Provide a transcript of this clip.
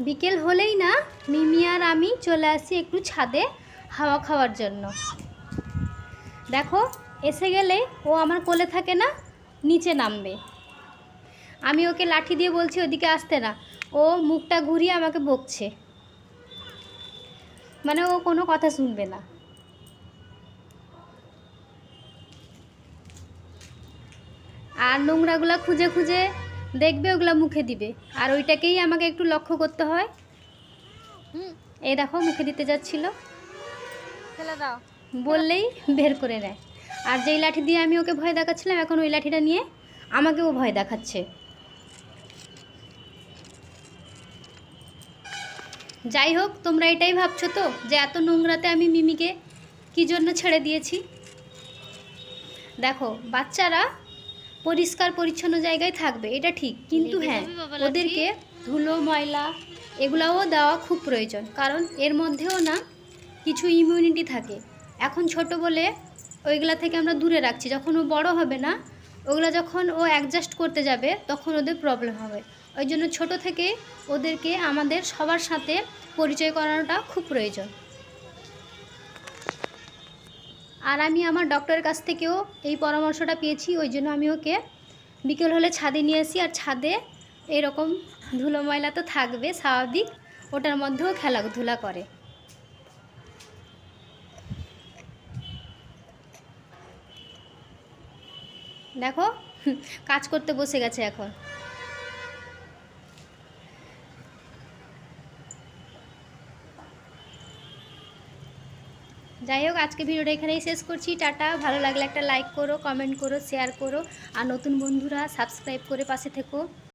বিকেল হলেই না মিমি আর আমি চলে আসি একটু ছাদে হাওয়া খাওয়ার জন্য। দেখো, এসে গেলে ও আমার কোলে থাকে না, নিচে নামবে। আমি ওকে লাঠি দিয়ে বলছি, ওদিকে আসতে না। ও মুখটা ঘুরিয়ে আমাকে বকছে। মানে ও কোনো কথা শুনবে না। আর নোংরাগুলো খুঁজে খুঁজে দেখবে ওগুলা মুখে দিবে। আর ওইটাকেই আমাকে একটু লক্ষ্য করতে হয়। এই দেখো মুখে দিতে যাচ্ছিল। দাও। বললেই বের করে নেয়। আর যেই লাঠি দিয়ে আমি ওকে ভয় দেখাচ্ছিলাম এখন ওই লাঠিটা নিয়ে আমাকেও ভয় দেখাচ্ছে। যাই হোক তোমরা এটাই ভাবছ তো যে এত নোংরাতে আমি মিমিকে কী জন্য ছেড়ে দিয়েছি? দেখো বাচ্চারা পরিষ্কার পরিচ্ছন্ন জায়গায় থাকবে এটা ঠিক। কিন্তু হ্যাঁ। ওদেরকে ধুলো ময়লা এগুলাও দেওয়া খুব প্রয়োজন। কারণ এর মধ্যেও না কিছু ইমিউনিটি থাকে। এখন ছোট বলে ওইগুলা থেকে আমরা দূরে রাখছি। যখন ও বড় হবে না ওগুলা যখন ও অ্যাডজাস্ট করতে যাবে তখন ওদের প্রবলেম হবে। ওই জন্য ছোটো থেকে ওদেরকে আমাদের সবার সাথে পরিচয় করানোটা খুব প্রয়োজন। আর আমি আমার ডক্টরের কাছ থেকেও এই পরামর্শটা পেয়েছি, ওই জন্য আমি ওকে বিকেল হলে ছাদে নিয়ে আসি। আর ছাদে এরকম ধুলো ময়লা তো থাকবে, স্বাভাবিক। ওটার মধ্যেও খেলাধুলা করে। দেখো, কাজ করতে বসে গেছে এখন। যাই হোক, আজকে ভিডিওটা এখানেই শেষ করছি। টাটা। ভালো লাগলে একটা লাইক করো কমেন্ট করো শেয়ার করো। আর নতুন বন্ধুরা সাবস্ক্রাইব করে পাশে থেকো।